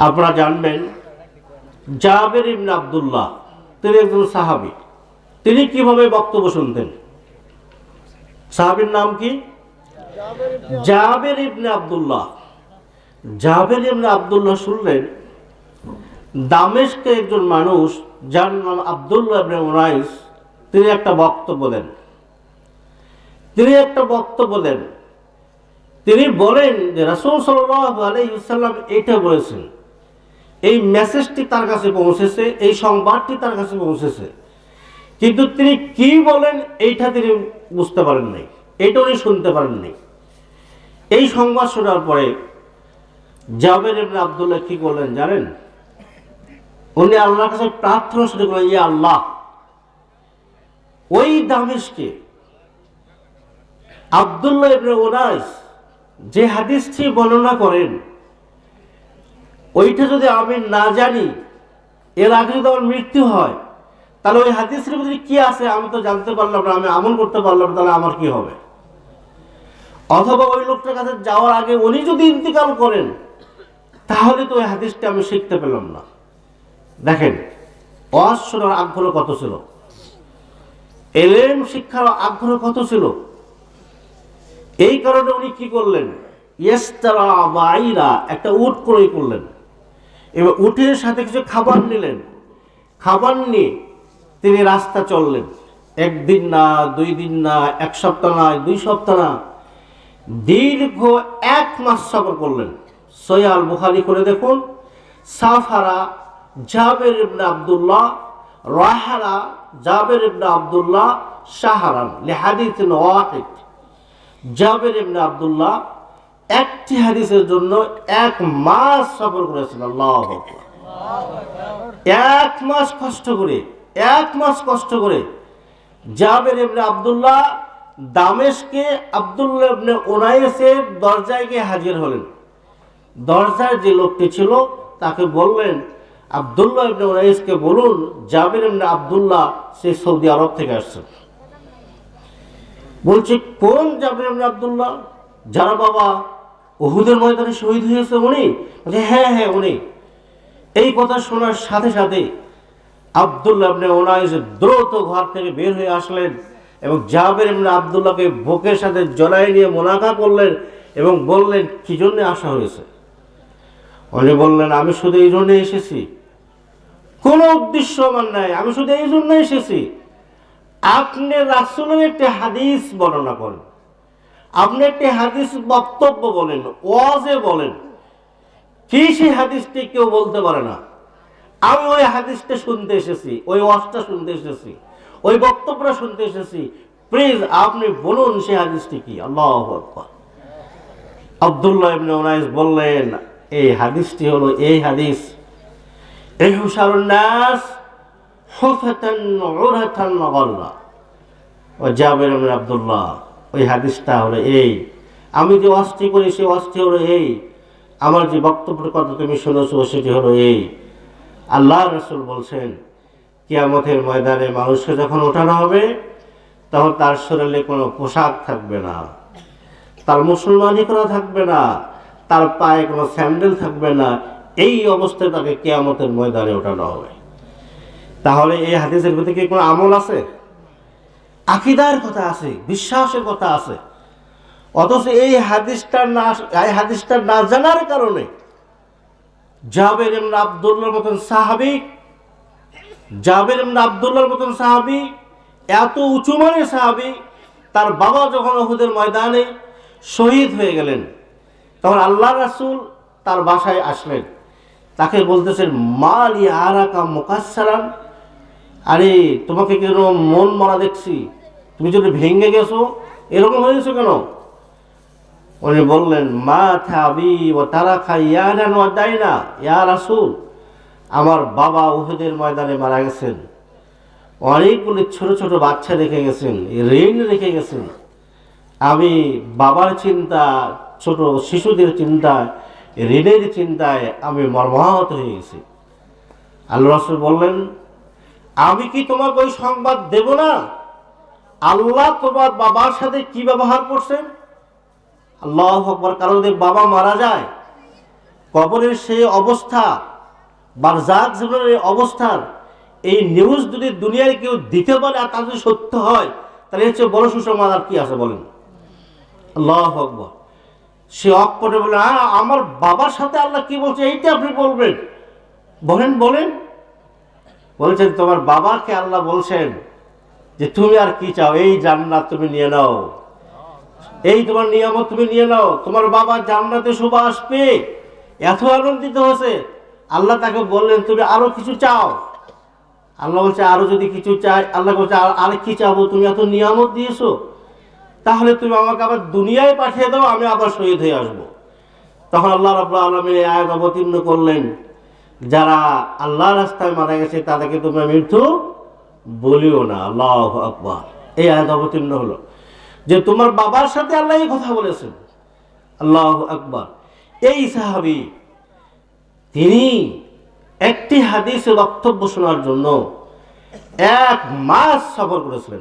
আপনারা জানবেন, জাবের ইবনে আবদুল্লাহ, তিনি একজন সাহাবী। তিনি কীভাবে বক্তব্য শুনতেন? সাহাবীর নাম কি? জাবের ইবনে আব্দুল্লাহ। জাবের ইবনে আব্দুল্লাহ শুনলেন, দামেশকে একজন মানুষ, যার নাম আব্দুল্লাহ ইবনে উনাইস, তিনি একটা বক্তব্য দেন। তিনি একটা বক্তব্য দেন। তিনি বলেন যে রাসূল সাল্লাল্লাহু আলাইহি ওয়াসাল্লাম এটা বলেছেন এই মেসেজটি তার কাছে পৌঁছেছে, এই সংবাদটি তার কাছে পৌঁছেছে। কিন্তু তিনি কি বলেন, এইটা তিনি বুঝতে পারেন নাই, এটা উনি শুনতে পারেন নাই। এই সংবাদ শোনার পরে জাবের ইবনে আব্দুল্লাহ কি করলেন জানেন? উনি আল্লাহর কাছে প্রার্থনা শুরু করলেন, ইয়া আল্লাহ, ওই দামেশকে আব্দুল্লাহ ইবনে ওনাইস যে হাদিসটি বর্ণনা করেন ওইটা যদি আমি না জানি, এর আগে যদি আমার মৃত্যু হয়, তাহলে ওই হাদিসের ভিতরে কি আছে আমি তো জানতে পারলাম না, আমি আমল করতে পারলাম না, তাহলে আমার কি হবে? অথবা ওই লোকটার কাছে যাওয়ার আগে উনি যদি ইন্তিকাল করেন, তাহলে তো ওই হাদিসটা আমি শিখতে পেলাম না। দেখেন ওয়াজ শোনার আগ্রহ কত ছিল? এলেম শিক্ষার আগ্রহ কত ছিল? এই কারণে উনি কি করলেন? ইয়েস্তারা বাইরা, একটা উট ক্রয় করলেন। এবার উঠে সাথে কিছু খাবার নিলেন। খাবার নিয়ে তিনি রাস্তা চললেন। একদিন না, দুই দিন না, এক সপ্তাহ না, দুই সপ্তাহ না, দীর্ঘ এক মাস সফর করলেন। সৈয়াল বুখারি করে দেখুন, সাফারা জাবের ইবনে আব্দুল্লাহ, রাহারা জাবের ইবনে আব্দুল্লাহ শাহরান লিহাদিস ওয়াহিদ। জাবের ইবনে আব্দুল্লাহ একটি হাদিসের জন্য এক মাস সফর করেছেন, আল্লাহ এক মাস কষ্ট করে, এক মাস কষ্ট করে জাবের ইবনে আব্দুল্লাহ দামেশকে আব্দুল্লাহ ইবনে ওনাইসের দরজায় গিয়ে হাজির হলেন। দরজায় যে লোকটি ছিল, তাকে বললেন, আব্দুল্লাহ ইবনে ওনাইসকে বলুন, জাবের ইবনে আব্দুল্লাহ সে সৌদি আরব থেকে আসছেন। বলছে, কোন জাবের ইবনে আব্দুল্লাহ? যারা বাবা ওহুদের ময়দানে শহীদ হয়েছে উনি? হ্যাঁ হ্যাঁ উনি। এই কথা শোনার সাথে সাথে আবদুল্লাহ ইবনে ওনাইস দ্রুত ঘর থেকে বের হয়ে আসলেন এবং জাবের ইবনে আবদুল্লাহকে বুকের সাথে জড়াই নিয়ে মোনাকা করলেন এবং বললেন, কি জন্য আসা হয়েছে? উনি বললেন, আমি শুধু এই জন্য এসেছি। কোনো উদ্দেশ্য আমার নাই। আমি শুধু এই জন্য এসেছি। আপনি রাসুলের একটি হাদিস বর্ণনা করেন। আপনি একটি হাদিস বক্তব্য বলেন, ওয়াজে বলেন। কি সেই হাদিসটি কেউ বলতে পারে না? আমি ওই হাদিসটা শুনতে এসেছি, ওই ওয়াজটা শুনতে এসেছি, ওই বক্তব্যটা শুনতে এসেছি। প্লিজ আপনি বলুন সেই হাদিসটি কি? আল্লাহ আব্দুল্লাহ ইবনে উনাইস বললেন, এই হাদিসটি হলো এই হাদিস। এই হুশারুন নাস হুফাতান উরহাতান গাল্লা। ও জাবের ইবনে আব্দুল্লাহ। ওই হাদিসটা হলো এই। আমি যে অস্থি করি, সেই অস্থি হলো এই। আমার যে বক্তব্যের কথা তুমি শুনেছো, সেটি হলো এই। আল্লাহ রসুল বলছেন, কিয়ামতের ময়দানে মানুষকে যখন ওঠানো হবে, তখন তার শরীরে কোনো পোশাক থাকবে না, তার মুসলমানি করা থাকবে না, তার পায়ে কোনো স্যান্ডেল থাকবে না। এই অবস্থায় তাকে কেয়ামতের ময়দানে ওঠানো হবে। তাহলে এই হাদিসের ভিতরে কি কোনো আমল আছে? আকিদার কথা আছে, বিশ্বাসের কথা আছে। অথচ এই হাদিসটা না এই হাদিসটা না জানার কারণে জাবের এমন আবদুল্লার মতন সাহাবি, জাবের এমন আবদুল্লার মতন সাহাবি, এত উঁচু মানের সাহাবি, তার বাবা যখন ওহুদের ময়দানে শহীদ হয়ে গেলেন, তখন আল্লাহ রাসুল তার বাসায় আসলেন। তাকে বলতেছেন মাল ইয়ারাকা মুকাসসারান? আরে, তোমাকে কেন মন মরা দেখছি? তুমি যদি ভেঙে গেছো, এরকম হয়েছে কেন? উনি বললেন, মা থাবি ও তারা খাই ইয়ারান ও দেয় না ইয়া রাসূল। আমার বাবা উহুদের ময়দানে মারা গেছেন। অনেকগুলি ছোট ছোট বাচ্চা রেখে গেছেন, ঋণ রেখে গেছেন। আমি বাবার চিন্তা, ছোট শিশুদের চিন্তায় ঋণের চিন্তায় আমি মর্মাহত হয়ে গেছি। আল্লাহ রসুল বললেন, আমি কি তোমাকে ওই সংবাদ দেব না? আল্লাহ তোমার বাবার সাথে কি ব্যবহার করছেন আল্লাহ আকবর কারণ বাবা মারা যায় কবরের সেই অবস্থা বারজাক জীবনের অবস্থার এই নিউজ যদি দুনিয়ায় কেউ দিতে পারে আর তা যদি সত্য হয় তাহলে হচ্ছে বড় সুসংবাদ আর কি আছে বলেন? আল্লাহ আকবর। সে অকপটে বলে "আ, আমার বাবার সাথে আল্লাহ কি বলছে? এইটা আপনি বলবেন। বলেন বলেন। বলছেন তোমার বাবাকে আল্লাহ বলছেন যে তুমি আর কি চাও? এই জান্নাত তুমি নিয়ে নাও। এই তোমার নিয়ামত তুমি নিয়ে নাও। তোমার বাবা জান্নাতে সুবাস পেয়ে এত আনন্দিত হয়েছে। আল্লাহ তাকে বললেন, তুমি আরও কিছু চাও? আল্লাহ বলছে, আরও যদি কিছু চাই আল্লাহ বলছে, "আর- কি চাবো? তুমি এত নিয়ামত দিয়েছ। তাহলে তুমি আমাকে আবার দুনিয়ায় পাঠিয়ে দাও, আমি আবার শহীদ হয়ে আসব। তখন আল্লাহ রাব্বুল আলমীর এই আয়াত অবতীর্ণ করলেন। যারা আল্লাহ রাস্তায় মারা গেছে, তাদেরকে তোমরা মৃত্যু বলিও না, আল্লাহ আকবর। এই আয়াত অবতীর্ণ হলো। যে তোমার বাবার সাথে আল্লাহ কথা বলেছেন, আল্লাহ আকবর। এই সাহাবি, তিনি একটি হাদিসের বক্তব্য শোনার জন্য এক মাস সফর করেছিলেন।